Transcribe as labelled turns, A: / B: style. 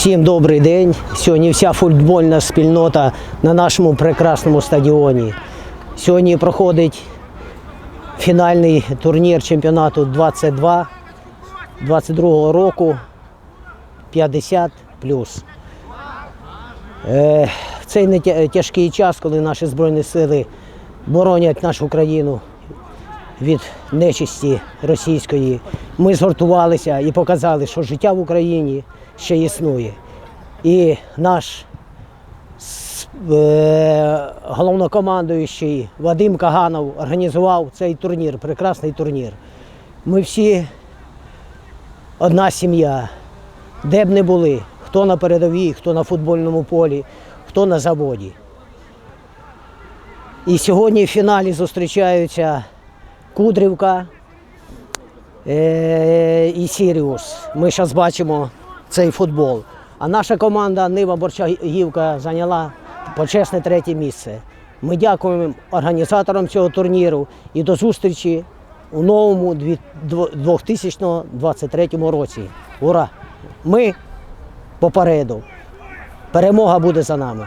A: Всім добрий день. Сьогодні вся футбольна спільнота на нашому прекрасному стадіоні. Сьогодні проходить фінальний турнір чемпіонату 22 22 року 50 Е, В цей тяжкий час, коли наші Збройні сили боронять нашу країну від нечисті російської. Ми згуртувалися і показали, що життя в Україні ще існує. І наш е, головнокомандуючий Вадим Каганов організував цей турнір, прекрасний турнір. Ми всі одна сім'я, де б не були, хто на передовій, хто на футбольному полі, хто на заводі. І сьогодні в фіналі зустрічаються Кудрівка е- і Сіріус. Ми зараз бачимо цей футбол. А наша команда Нива Борчагівка зайняла почесне третє місце. Ми дякуємо організаторам цього турніру і до зустрічі у новому 2023 році. Ура! Ми попереду. Перемога буде за нами.